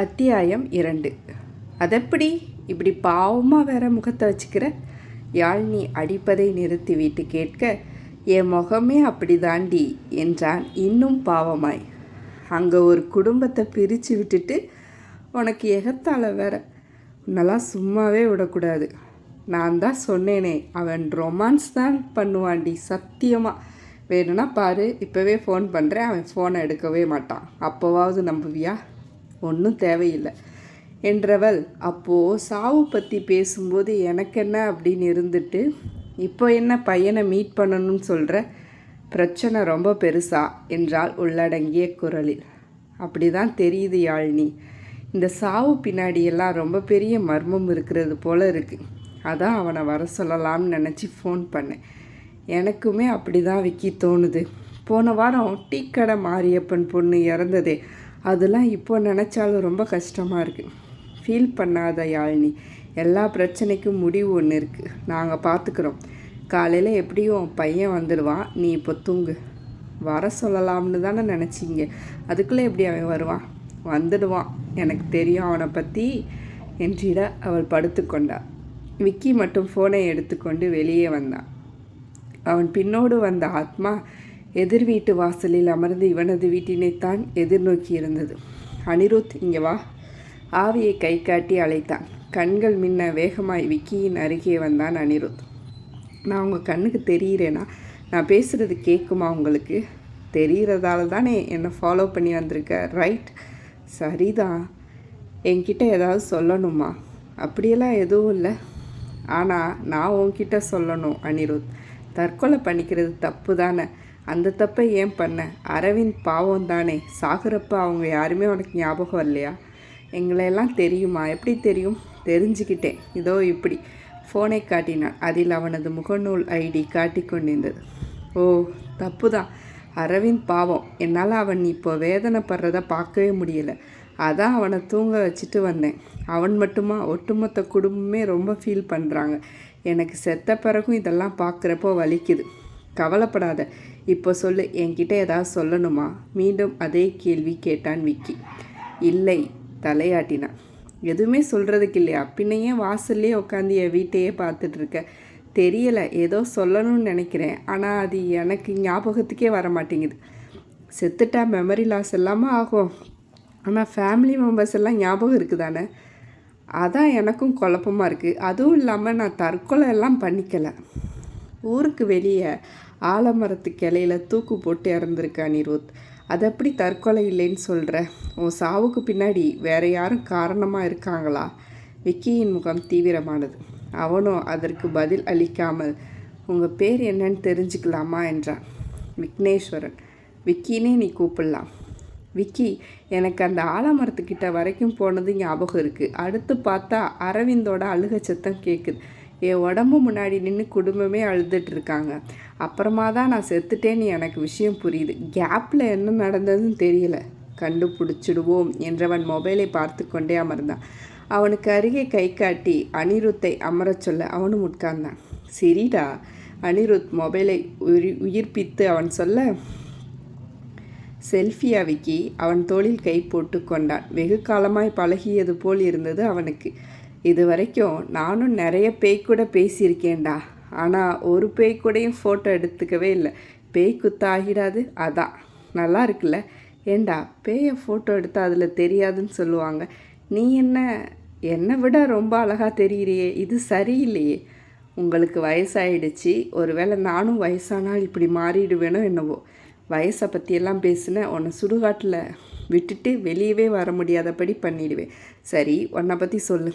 அத்தியாயம் இரண்டு. அதெப்படி? இப்படி பாவமாக வேற முகத்தை வச்சுக்கிற? யாழ்னி அடிப்பதை நிறுத்திவிட்டு கேட்க என் முகமே அப்படி தாண்டி என்றான் இன்னும் பாவமாய். அங்கே ஒரு குடும்பத்தை பிரித்து விட்டுட்டு உனக்கு எகத்தால வேற. உன்னெல்லாம் சும்மாவே விடக்கூடாது. நான் தான் சொன்னேனே அவன் ரொமான்ஸ் தான் பண்ணுவான்டி சத்தியமாக வேணும்னா பாரு இப்போவே ஃபோன் பண்ணுறேன் அவன் ஃபோனை எடுக்கவே மாட்டான். அப்போவாவது நம்புவியா? ஒன்றும் தேவையில்லை. என்றவள் அப்போது சாவு பற்றி பேசும்போது எனக்கு என்ன அப்படின்னு இருந்துட்டு இப்போ என்ன பையனை மீட் பண்ணணும்னு சொல்கிற பிரச்சனை ரொம்ப பெருசா? என்றால் உள்ளடங்கிய குரலில். அப்படி தான் தெரியுது யாழ்னி. இந்த சாவு பின்னாடியெல்லாம் ரொம்ப பெரிய மர்மம் இருக்கிறது போல் இருக்குது அதான் அவனை வர சொல்லலாம்னு நினச்சி ஃபோன் பண்ணேன். எனக்குமே அப்படி தான் விக்கி தோணுது. போன வாரம் டீ கடை மாரியப்பன் பொண்ணு இறந்ததே. அதெல்லாம் இப்போ நினச்சாலும் ரொம்ப கஷ்டமாக இருக்குது ஃபீல் பண்ணாத யாழினி. எல்லா பிரச்சனைக்கும் முடிவு ஒன்று இருக்குது நாங்கள் பார்த்துக்குறோம் காலையில் எப்படியும் பையன் வந்துடுவான் நீ இப்போ தூங்கு. வர சொல்லலாம்னு தானே நினச்சிங்க. அதுக்குள்ளே எப்படி அவன் வருவான்? வந்துடுவான். எனக்கு தெரியும் அவனை பற்றி என்றிட அவள் படுத்துக்கொண்டாள் விக்கி மட்டும் ஃபோனை எடுத்துக்கொண்டு வெளியே வந்தான் அவன் பின்னோடு வந்த ஆத்மா எதிர் வீட்டு வாசலில் அமர்ந்து இவனது வீட்டினைத்தான் எதிர்நோக்கி இருந்தது அனிருத் இங்கே வா. ஆவியை கை காட்டி அழைத்தான். கண்கள் மின்ன வேகமாய் விக்கியின் அருகே வந்தான் அனிருத். நான் உங்கள் கண்ணுக்கு தெரிகிறேனா? நான் பேசுகிறது கேட்குமா உங்களுக்கு? தெரிகிறதால தானே என்னை ஃபாலோ பண்ணி வந்திருக்க. ரைட் சரிதான். என்கிட்ட ஏதாவது சொல்லணுமா? அப்படியெல்லாம் எதுவும் இல்லை. ஆனால் நான் உன்கிட்ட சொல்லணும் அனிருத். தற்கொலை பண்ணிக்கிறது தப்பு தானே. அந்த தப்பை ஏன் பண்ண? அரவிந்த் பாவம் தானே. சாகுறப்ப அவங்க யாருமே உனக்கு ஞாபகம் இல்லையா எங்களையெல்லாம் தெரியுமா? எப்படி தெரியும்? தெரிஞ்சுக்கிட்டேன். இதோ இப்படி. ஃபோனை காட்டினான். அதில் அவனது முகநூல் ஐடி காட்டி கொண்டிருந்தது. ஓ தப்பு தான் அரவிந்த் பாவம். என்னால் அவன் இப்போ வேதனைப்படுறத பார்க்கவே முடியலை. அதான் அவனை தூங்க வச்சுட்டு வந்தேன். அவன் மட்டுமா? ஒட்டுமொத்த குடும்பமே ரொம்ப ஃபீல் பண்ணுறாங்க எனக்கு செத்த பிறகும் இதெல்லாம் பார்க்குறப்போ வலிக்குது. கவலைப்படாத. இப்போ சொல்லு என்கிட்ட ஏதாவது சொல்லணுமா? மீண்டும் அதே கேள்வி கேட்டான் விக்கி. இல்லை தலையாட்டினான் எதுவுமே சொல்கிறதுக்கு இல்லையா? பின்னையே வாசல்லே உட்காந்து என் வீட்டையே பார்த்துட்ருக்க தெரியலை ஏதோ சொல்லணும்னு நினைக்கிறேன். ஆனால் அது எனக்கு ஞாபகத்துக்கே வர மாட்டேங்குது. செத்துட்டா மெமரி லாஸ் எல்லாமே ஆகும். ஆனால் ஃபேமிலி மெம்பர்ஸ் எல்லாம் ஞாபகம் இருக்குதானே? அதான் எனக்கும் குழப்பமாக இருக்குது அதுவும் இல்லாமல் நான் தற்கொலை எல்லாம் பண்ணிக்கலை. ஊருக்கு வெளியே ஆலமரத்து கிளையில் தூக்கு போட்டு இறந்துருக்கா நிருத். அது எப்படி தற்கொலை இல்லைன்னு சொல்கிற உன் சாவுக்கு பின்னாடி வேற யாரும் காரணமாக இருக்காங்களா? விக்கியின் முகம் தீவிரமானது. அவனும் அதற்கு பதில் அளிக்காமல் உங்கள் பேர் என்னன்னு தெரிஞ்சுக்கலாமா? என்றான். விக்னேஸ்வரன் விக்கினே நீ கூப்பிடலாம். விக்கி எனக்கு அந்த ஆலமரத்துக்கிட்ட வரைக்கும் போனது ஞாபகம் இருக்குது அடுத்து பார்த்தா அரவிந்தோட அழுக சத்தம் கேட்குது என் உடம்பு முன்னாடி நின்று குடும்பமே அழுதுட்டு இருக்காங்க அப்புறமா தான் நான் செத்துட்டேன்னு எனக்கு விஷயம் புரியுது. கேப்பில் என்ன நடந்ததுன்னு தெரியல. கண்டுபிடிச்சிடுவோம் என்றவன் மொபைலை பார்த்து கொண்டே அமர்ந்தான். அவனுக்கு அருகே கை காட்டி அனிருத்தை அமரச் சொல்ல அவனும் உட்கார்ந்தான். சரிடா அனிருத் மொபைலை உயிர் உயிர்ப்பித்து அவன் சொல்ல செல்ஃபியா விக்கி அவன் தோளில் கை போட்டு கொண்டான். வெகு காலமாய் பழகியது போல் இருந்தது அவனுக்கு. இது வரைக்கும் நானும் நிறைய பேய் கூட பேசியிருக்கேன்டா. ஆனால் ஒரு பேய் கூடயும் ஃபோட்டோ எடுத்துக்கவே இல்லை. பேய் குத்தாகிடாது அதான். நல்லா இருக்குல்ல? ஏண்டா பேயை ஃபோட்டோ எடுத்து அதில் தெரியாதுன்னு சொல்லுவாங்க. நீ என்ன என்னை விட ரொம்ப அழகாக தெரிகிறியே இது சரியில்லையே. உங்களுக்கு வயசாயிடுச்சு. ஒருவேளை நானும் வயசானால் இப்படி மாறிடுவேனோ என்னவோ. வயசை பற்றியெல்லாம் பேசினேன் உன்னை சுடுகாட்டில் விட்டுட்டு வெளியவே வர முடியாதபடி பண்ணிடுவேன். சரி உன்னை பற்றி சொல்லு.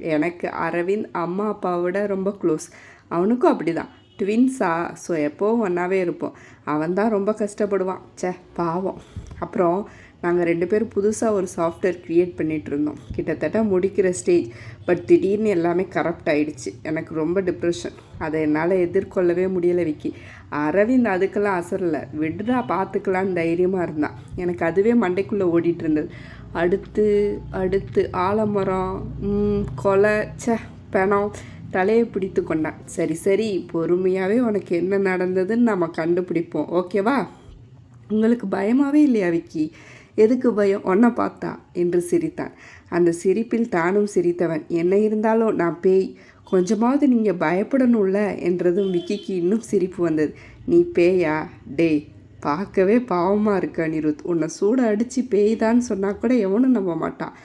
எனக்கு அரவிந்த் அம்மா அப்பாவோட ரொம்ப க்ளோஸ் அவனுக்கும் அப்படி தான் ட்வின்ஸா ஸோ எப்போவும் ஒன்றாவே இருப்போம். அவன் தான் ரொம்ப கஷ்டப்படுவான். ச்சே பாவம். அப்புறம் நாங்கள் ரெண்டு பேரும் புதுசாக ஒரு சாஃப்ட்வேர் க்ரியேட் பண்ணிகிட்டு இருந்தோம் கிட்டத்தட்ட முடிக்கிற ஸ்டேஜ் பட் திடீர்னு எல்லாமே கரப்ட் ஆகிடுச்சு எனக்கு ரொம்ப டிப்ரெஷன் அதை என்னால் எதிர்கொள்ளவே முடியலை விக்கி. அரவிந்த் அதுக்கெல்லாம் அசரலை. விடுறா பார்த்துக்கலான்னு தைரியமாக இருந்தான் எனக்கு அதுவே மண்டைக்குள்ளே ஓடிட்டு இருந்தது அடுத்து அடுத்து ஆலமரம் கொலை ச பணம் தலையை பிடித்து கொண்டான் சரி சரி பொறுமையாகவே உனக்கு என்ன நடந்ததுன்னு நம்ம கண்டுபிடிப்போம். ஓகேவா உங்களுக்கு பயமாகவே இல்லையா விக்கி? எதுக்கு பயம்? ஒன்றை பார்த்தா? என்று சிரித்தான். அந்த சிரிப்பில் தானும் சிரித்தவன். என்ன இருந்தாலும் நான் பேய். கொஞ்சமாவது நீங்கள் பயப்படணும்ல? என்றதும் விக்கிக்கு இன்னும் சிரிப்பு வந்தது. நீ பேயா? டேய் பார்க்கவே பாவமாக இருக்கு அனிருத். உன்னை சூட அடித்து பேய்தான்னு சொன்னால் கூட எவனும் நம்ப மாட்டான்.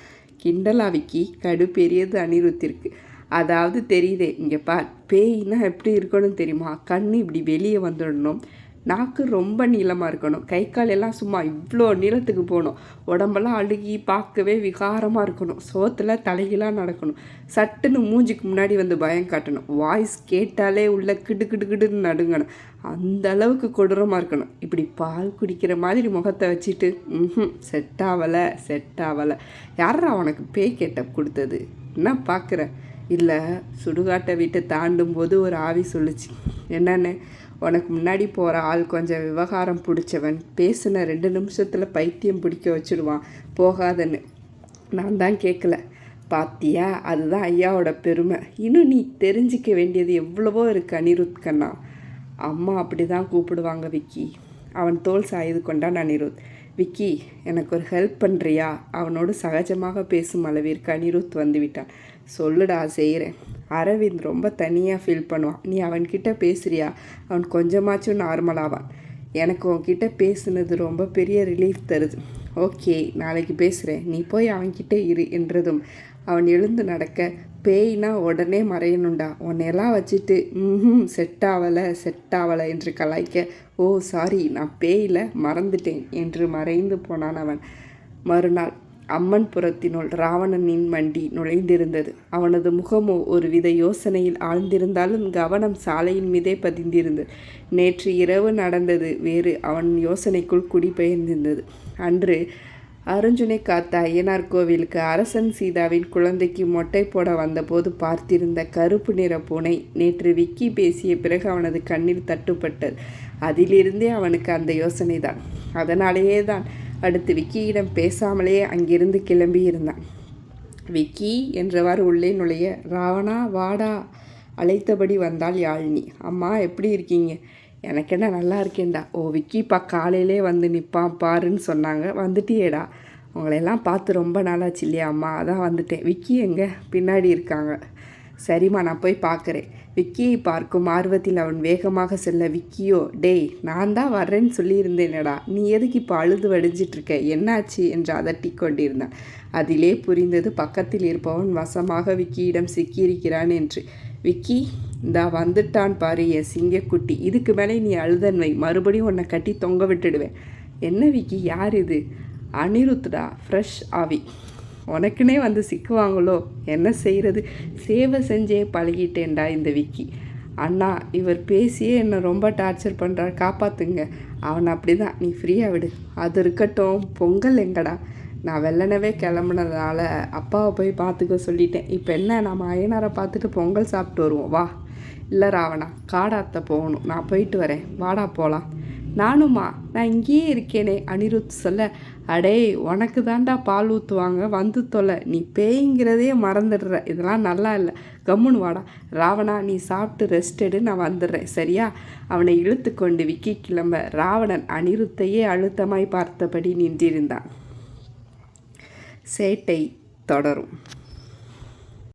கிண்டலா விக்கி? கடுப்பெரியது அனிருத்திற்கு. அதாவது தெரியுதே இங்கே பார். பேய்னா எப்படி இருக்கணும் தெரியுமா? கண் இப்படி வெளியே வந்துடணும். நாக்கு ரொம்ப நீளமாக இருக்கணும். கை கால் எல்லாம் சும்மா இவ்வளோ நீளத்துக்கு போகணும். உடம்பெல்லாம் அழுகி பார்க்கவே விகாரமாக இருக்கணும். சோத்தில் தலைகீழாக நடக்கணும். சட்டுன்னு மூஞ்சிக்கு முன்னாடி வந்து பயம் காட்டணும். வாய்ஸ் கேட்டாலே உள்ள கிடு கிடு கிடுன்னு நடுங்கணும். அந்த அளவுக்கு கொடூரமாக இருக்கணும். இப்படி பால் குடிக்கிற மாதிரி முகத்தை வச்சுட்டு ம் செட் ஆகலை செட் ஆகலை யாரா உனக்கு பேய் கேட்ட கொடுத்தது? என்ன பார்க்குற இல்லை சுடுகாட்டை விட்டு தாண்டும் போது ஒரு ஆவி சொல்லுச்சு. என்னென்னு? உனக்கு முன்னாடி போகிற ஆள் கொஞ்சம் விவகாரம் பிடிச்சவன். பேசின ரெண்டு நிமிஷத்தில் பைத்தியம் பிடிக்க வச்சுடுவான். போகாதன்னு. நான் தான் கேட்கல பாத்தியா? அதுதான் ஐயாவோட பெருமை. இன்னும் நீ தெரிஞ்சிக்க வேண்டியது எவ்வளவோ இருக்கு அனிருத் கண்ணா. அம்மா அப்படி தான் கூப்பிடுவாங்க விக்கி. அவன் தோல் சாய்து கொண்டான் அனிருத். விக்கி எனக்கு ஒரு ஹெல்ப் பண்ணுறியா அவனோடு சகஜமாக பேசும் அளவிற்கு அனிருத் வந்துவிட்டான் சொல்லுடா செய்கிறேன் அரவிந்த் ரொம்ப தனியாக ஃபீல் பண்ணுவான். நீ அவன்கிட்ட பேசுறியா? அவன் கொஞ்சமாச்சும் நார்மலாவான் எனக்கு உன்கிட்ட பேசுனது ரொம்ப பெரிய ரிலீஃப் தருது. ஓகே நாளைக்கு பேசுகிறேன் நீ போய் அவன்கிட்ட இரு என்றதும் அவன் எழுந்து நடக்க பேய்னா உடனே மறையணுண்டா உன்னையெல்லாம் வச்சுட்டு ம் செட் ஆகலை செட் ஆகலை என்று கலாய்க்க ஓ சாரி நான் பேயில் மறந்துட்டேன் என்று மறைந்து போனான் அவன். மறுநாள் அம்மன் புறத்தினுள் ராவணனின் மண்டி நுழைந்திருந்தது. அவனது முகமோ ஒருவித யோசனையில் ஆழ்ந்திருந்தாலும் கவனம் சாலையின் மீதே பதிந்திருந்தது. நேற்று இரவு நடந்தது வேறு அவன் யோசனைக்குள் குடிபெயர்ந்திருந்தது அன்று அருஞ்சுனை காத்த ஐயனார் கோவிலுக்கு அரசன் சீதாவின் குழந்தைக்கு மொட்டை போட வந்தபோது பார்த்திருந்த கருப்பு நிற பூனை நேற்று விக்கி பேசிய பிறகு அவனது கண்ணில் தட்டுப்பட்டது. அதிலிருந்தே அவனுக்கு அந்த யோசனை தான் அதனாலேயே தான் அடுத்து விக்கியிடம் பேசாமலே அங்கிருந்து கிளம்பி இருந்தான் விக்கி என்றவாறு உள்ளே நுழைய ராவணா வாடா அழைத்தபடி வந்தாள் யாழினி. அம்மா எப்படி இருக்கீங்க? எனக்கு என்ன நல்லா இருக்கேன்டா. ஓ விக்கிப்பா காலையிலே வந்து நிற்பான் பாருன்னு சொன்னாங்க. வந்துட்டியேடா. உங்களையெல்லாம் பார்த்து ரொம்ப நாளாச்சு இல்லையா அம்மா? அதான் வந்துட்டேன். விக்கி எங்கே? பின்னாடி இருக்காங்க. சரிம்மா நான் போய் பார்க்குறேன். விக்கியை பார்க்கும் ஆர்வத்தில் அவன் வேகமாக செல்ல விக்கியோ டேய் நான் தான் வர்றேன்னு சொல்லியிருந்தேனடா. நீ எதுக்கு இப்போ அழுது வடிஞ்சிட்ருக்க? என்னாச்சு? என்று அதட்டி கொண்டிருந்தான். அதிலே புரிந்தது பக்கத்தில் இருப்பவன் வசமாக விக்கியிடம் சிக்கியிருக்கிறான் என்று. விக்கி இந்தா வந்துட்டான் பாரு என் சிங்கக்குட்டி. இதுக்கு மேலே நீ அழுதன்வை மறுபடியும் உன்னை கட்டி தொங்க விட்டுடுவேன். என்ன விக்கி? யார் இது? அனிருத்டா ஃப்ரெஷ் ஆவி. உனக்குனே வந்து சிக்குவாங்களோ? என்ன செய்கிறது சேவை செஞ்சே பழகிட்டேன்டா இந்த விக்கி. அண்ணா இவர் பேசியே என்னை ரொம்ப டார்ச்சர் பண்ணுறார் காப்பாற்றுங்க அவன் அப்படி தான் நீ ஃப்ரீயாக விடு. அது இருக்கட்டும். பொங்கல் எங்கடா? நான் வெள்ளனவே கிளம்புனதுனால அப்பாவை போய் பார்த்துக்க சொல்லிட்டேன். இப்போ என்ன? நம்ம அயனாரை பார்த்துட்டு பொங்கல் சாப்பிட்டு வருவோம். வா. இல்லை ராவணா காடாத்த போகணும். நான் போயிட்டு வரேன். வாடா போகலாம் நானும்மா நான் இங்கேயே இருக்கேனே அனிருத் சொல்ல. அடே உனக்கு தாண்டா பால் ஊற்றுவாங்க வந்து தொலை நீ பேய்ங்கிறதே மறந்துடுற. இதெல்லாம் நல்லா இல்லை. கம்முன்னு வாடா. ராவணா நீ சாப்பிட்டு ரெஸ்ட் எடு நான் வந்துடுறேன். சரியா? அவனை இழுத்து கொண்டு விக்கி கிளம்ப ராவணன் அனிருத்தையே அழுத்தமாய் பார்த்தபடி நின்றிருந்தான். சேட்டை தொடரும்.